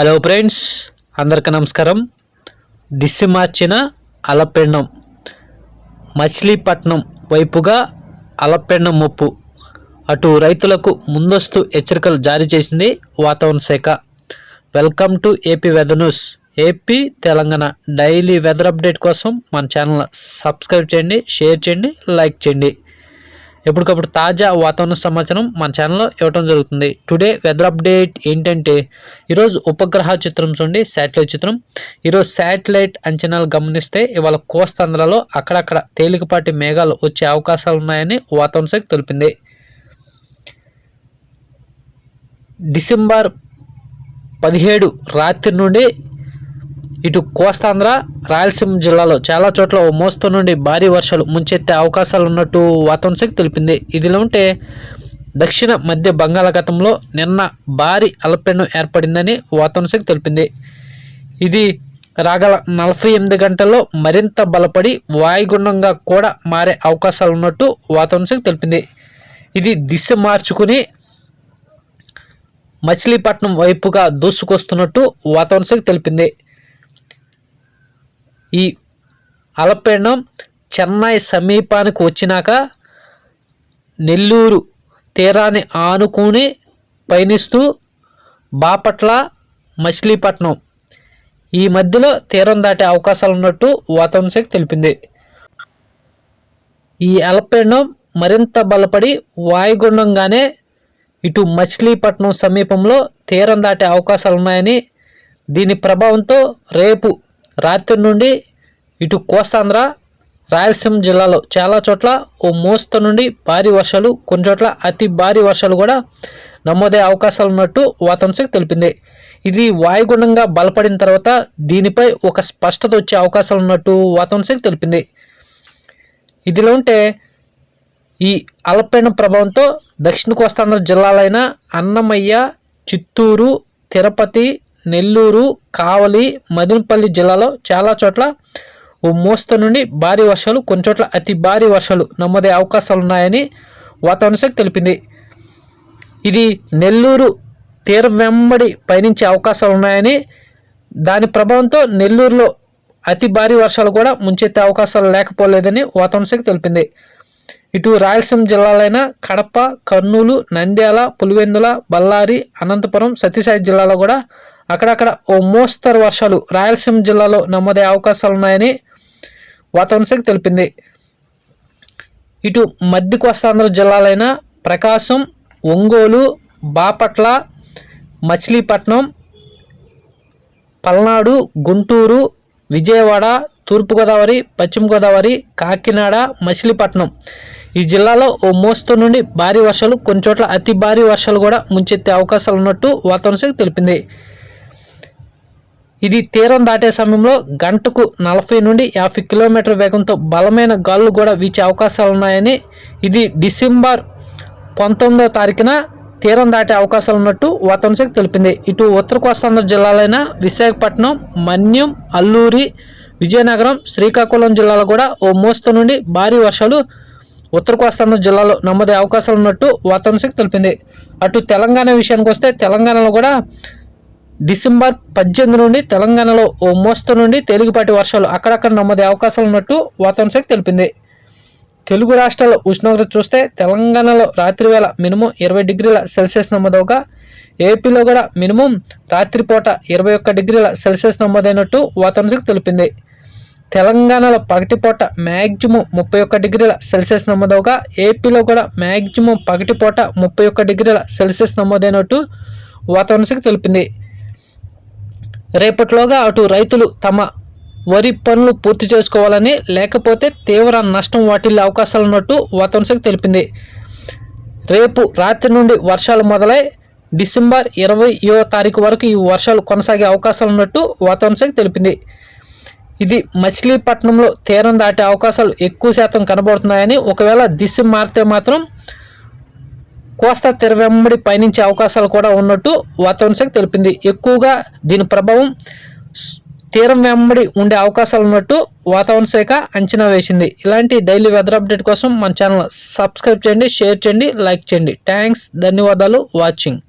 Hello friends అందరికీ నమస్కారం. దిశ మార్చిన అలపెండం మచిలీపట్నం వైపుగా అలపెండం ముప్పు. అటు రైతులకు ముందస్తు హెచ్చరికలు జారీ చేసింది వాతావరణ శాఖ. Welcome to AP weather news. AP Telangana daily weather update కోసం మన ఛానల్ సబ్స్క్రైబ్ చేయండి షేర్ చేయండి లైక్ చేయండి. ఎప్పటికప్పుడు తాజా వాతావరణ సమాచారం మన ఛానల్లో ఇవ్వడం జరుగుతుంది. టుడే వెదర్ అప్డేట్ ఏంటంటే ఈరోజు ఉపగ్రహ చిత్రం చూడండి శాటిలైట్ చిత్రం. ఈరోజు శాటిలైట్ అంచనాలు గమనిస్తే ఇవాళ కోస్తాంధ్రలో అక్కడక్కడ తేలికపాటి మేఘాలు వచ్చే అవకాశాలు ఉన్నాయని వాతావరణ శాఖ తెలిపింది. డిసెంబర్ పదిహేడు రాత్రి నుండి ఇటు కోస్తాంధ్ర రాయలసీమ జిల్లాలో చాలా చోట్ల ఓ నుండి భారీ వర్షాలు ముంచెత్తే అవకాశాలు ఉన్నట్టు వాతావరణ శాఖ తెలిపింది. ఇదిలా ఉంటే దక్షిణ మధ్య బంగాళాఖాతంలో నిన్న భారీ అలపెండం ఏర్పడిందని వాతావరణ శాఖ తెలిపింది. ఇది రాగల నలభై ఎనిమిది గంటల్లో మరింత బలపడి వాయుగుండంగా కూడా మారే అవకాశాలు ఉన్నట్టు వాతావరణ శాఖ తెలిపింది. ఇది దిశ మార్చుకుని మచిలీపట్నం వైపుగా దూసుకొస్తున్నట్టు వాతావరణ శాఖ తెలిపింది. ఈ అలపెండం చెన్నై సమీపానికి వచ్చినాక నెల్లూరు తీరాన్ని ఆనుకుని పయనిస్తూ బాపట్ల మచిలీపట్నం ఈ మధ్యలో తీరం దాటే అవకాశాలు ఉన్నట్టు వాతావరణ శాఖ తెలిపింది. ఈ అల్పపీడనం మరింత బలపడి వాయుగుండంగానే ఇటు మచిలీపట్నం సమీపంలో తీరం దాటే అవకాశాలు ఉన్నాయని దీని ప్రభావంతో రేపు రాత్రి నుండి ఇటు కోస్తాంధ్ర రాయలసీమ జిల్లాలో చాలా చోట్ల ఓ మోస్త నుండి భారీ వర్షాలు కొన్ని చోట్ల అతి భారీ వర్షాలు కూడా నమోదయ్యే అవకాశాలు ఉన్నట్టు వాతావరణ తెలిపింది. ఇది వాయుగుండంగా బలపడిన తర్వాత దీనిపై ఒక స్పష్టత వచ్చే అవకాశాలు ఉన్నట్టు వాతావరణ తెలిపింది. ఇదిలో ఉంటే ఈ అల్పైన ప్రభావంతో దక్షిణ కోస్తాంధ్ర జిల్లాలైన అన్నమయ్య చిత్తూరు తిరుపతి నెల్లూరు కావలి మదినపల్లి జిల్లాలో చాలా చోట్ల ఓ మోస్తరు నుండి భారీ వర్షాలు కొన్ని చోట్ల అతి భారీ వర్షాలు నమ్మదే అవకాశాలు ఉన్నాయని వాతావరణ శాఖ తెలిపింది. ఇది నెల్లూరు తీరం వెంబడి పయనించే అవకాశాలు ఉన్నాయని దాని ప్రభావంతో నెల్లూరులో అతి భారీ వర్షాలు కూడా ముంచెత్తే అవకాశాలు లేకపోలేదని వాతావరణ శాఖ తెలిపింది. ఇటు రాయలసీమ జిల్లాలైన కడప కర్నూలు నంద్యాల పులివెందుల బళ్ళారి అనంతపురం సత్యసాయి జిల్లాలో కూడా అక్కడక్కడ ఓ మోస్తరు వర్షాలు రాయలసీమ జిల్లాలో నమోదయ్యే అవకాశాలు ఉన్నాయని వాతావరణ శాఖ తెలిపింది. ఇటు మధ్య కోస్తాంధ్ర జిల్లాలైన ప్రకాశం ఒంగోలు బాపట్ల మచిలీపట్నం పల్నాడు గుంటూరు విజయవాడ తూర్పుగోదావరి పశ్చిమ గోదావరి కాకినాడ మచిలీపట్నం. ఈ జిల్లాలో ఓ మోస్తరు నుండి భారీ వర్షాలు కొన్ని చోట్ల అతి భారీ వర్షాలు కూడా ముంచెత్తే అవకాశాలు ఉన్నట్టు వాతావరణ శాఖ తెలిపింది. ఇది తీరం దాటే సమయంలో గంటకు నలభై నుండి యాభై కిలోమీటర్ వేగంతో బలమైన గాలులు కూడా వీచే అవకాశాలు ఉన్నాయని ఇది డిసెంబర్ పంతొమ్మిదవ తారీఖున తీరం దాటే అవకాశాలు ఉన్నట్టు వాతావరణ శాఖ తెలిపింది. ఇటు ఉత్తర కోస్తాంధ్ర జిల్లాలైన విశాఖపట్నం మన్యం అల్లూరి విజయనగరం శ్రీకాకుళం జిల్లాలో కూడా ఓ మోస్తు నుండి భారీ వర్షాలు ఉత్తర కోస్తాంధ్ర జిల్లాలో నమోదే అవకాశాలు ఉన్నట్టు వాతావరణ శాఖ తెలిపింది. అటు తెలంగాణ విషయానికి వస్తే తెలంగాణలో కూడా డిసెంబర్ పద్దెనిమిది నుండి తెలంగాణలో ఓ మోస్తరు నుండి తేలికపాటి వర్షాలు అక్కడక్కడ నమ్మదే అవకాశాలు ఉన్నట్టు వాతావరణ శాఖ తెలిపింది. తెలుగు రాష్ట్రాల ఉష్ణోగ్రత చూస్తే తెలంగాణలో రాత్రి వేళ మినిమం ఇరవై డిగ్రీల సెల్సియస్ నమోదవగా ఏపీలో కూడా మినిమం రాత్రిపూట ఇరవై ఒక్క డిగ్రీల సెల్సియస్ నమోదైనట్టు వాతావరణ శాఖ తెలిపింది. తెలంగాణలో పగటిపూట మ్యాక్సిమం ముప్పై ఒక్క డిగ్రీల సెల్సియస్ నమోదవగా ఏపీలో కూడా మ్యాక్సిమం పగటిపూట ముప్పై ఒక్క డిగ్రీల సెల్సియస్ నమోదైనట్టు వాతావరణ శాఖ తెలిపింది. రేపట్లోగా అటు రైతులు తమ వరి పనులు పూర్తి చేసుకోవాలని లేకపోతే తీవ్ర నష్టం వాటిల్లే అవకాశాలు ఉన్నట్టు వాతావరణ తెలిపింది. రేపు రాత్రి నుండి వర్షాలు మొదలై డిసెంబర్ ఇరవయో తారీఖు వరకు ఈ వర్షాలు కొనసాగే అవకాశాలు ఉన్నట్టు వాతావరణ తెలిపింది. ఇది మచిలీపట్నంలో తీరం దాటే అవకాశాలు ఎక్కువ శాతం కనబడుతున్నాయని ఒకవేళ దిశ మారితే మాత్రం కోస్తా తీర వెంబడి పయనించే అవకాశాలు కూడా ఉన్నట్టు వాతావరణ శాఖ తెలిపింది. ఎక్కువగా దీని ప్రభావం తీరం వెంబడి ఉండే అవకాశాలు ఉన్నట్టు వాతావరణ శాఖ అంచనా వేసింది. ఇలాంటి డైలీ వెదర్ అప్డేట్ కోసం మన ఛానల్ సబ్స్క్రైబ్ చేయండి షేర్ చేయండి లైక్ చేయండి. థ్యాంక్స్ ధన్యవాదాలు వాచింగ్.